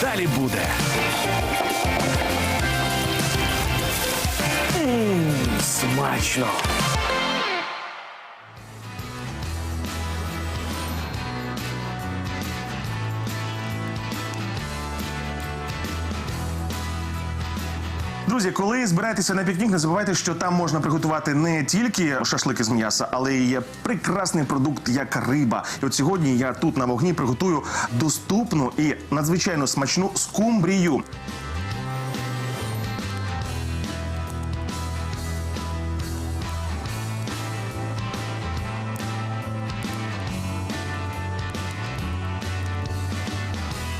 Далі буде. Мм, смачно. Друзі, коли збираєтеся на пікнік, не забувайте, що там можна приготувати не тільки шашлики з м'яса, але й є прекрасний продукт, як риба. І от сьогодні я тут на вогні приготую доступну і надзвичайно смачну скумбрію.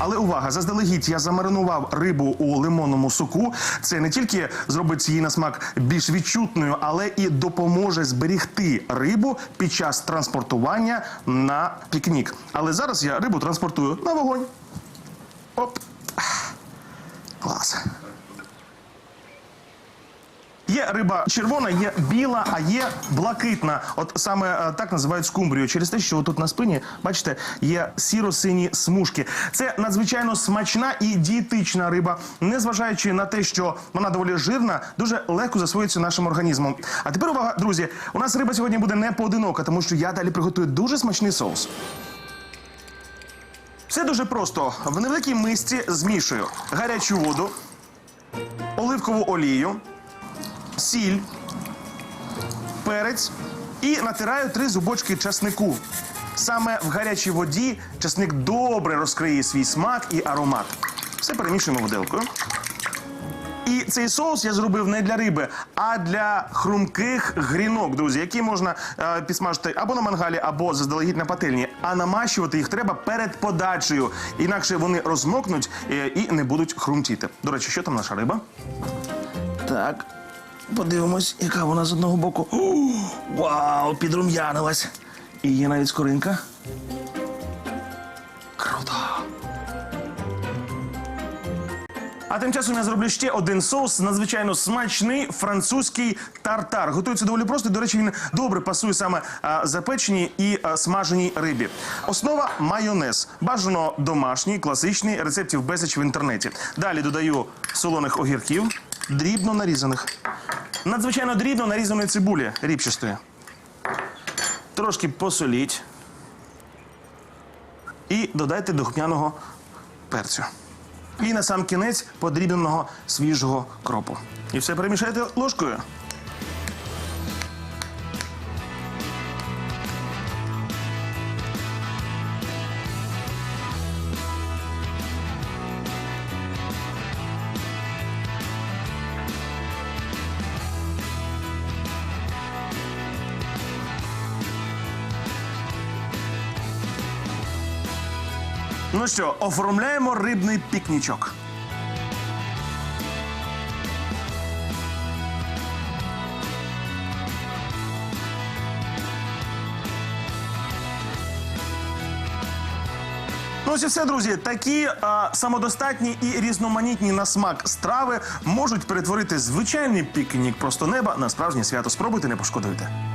Але увага, заздалегідь я замаринував рибу у лимонному соку. Це не тільки зробить її на смак більш відчутною, але і допоможе зберігти рибу під час транспортування на пікнік. Але зараз я рибу транспортую на вогонь. Оп. Клас. Є риба червона, є біла, а є блакитна. От саме е, так називають скумбрію. Через те, що тут на спині, бачите, є сіро-сині смужки. Це надзвичайно смачна і дієтична риба, незважаючи на те, що вона доволі жирна, дуже легко засвоюється нашим організмом. А тепер увага, друзі, у нас риба сьогодні буде не поодинока, тому що я далі приготую дуже смачний соус. Все дуже просто. В невеликій мисці змішую гарячу воду, оливкову олію сіль, перець і натираю три зубочки часнику. Саме в гарячій воді часник добре розкриє свій смак і аромат. Все перемішуємо виделкою. І цей соус я зробив не для риби, а для хрумких грінок, друзі, які можна е, підсмажити або на мангалі, або заздалегідь на пательні. А намащувати їх треба перед подачею. Інакше вони розмокнуть е, і не будуть хрумтіти. До речі, що там наша риба? Так, подивимось, яка вона з одного боку. Вау, підрум'янилась. І є навіть скоринка. Круто. А тим часом я зроблю ще один соус, надзвичайно смачний французький тартар. Готується доволі просто. До речі, він добре пасує саме а, запеченій і смаженій рибі. Основа майонез. Бажано домашній, класичний, рецептів безліч в інтернеті. Далі додаю солоних огірків, дрібно нарізаних. Надзвичайно дрібно нарізаної цибулі ріпчастої. Трошки посоліть. І додайте духмяного перцю. І на сам кінець подрібненого свіжого кропу. І все перемішайте ложкою. Ну що, оформляємо рибний пікнічок. Ну ось і все, друзі. Такі а, самодостатні і різноманітні на смак страви можуть перетворити звичайний пікнік просто неба на справжнє свято. Спробуйте, не пошкодуйте.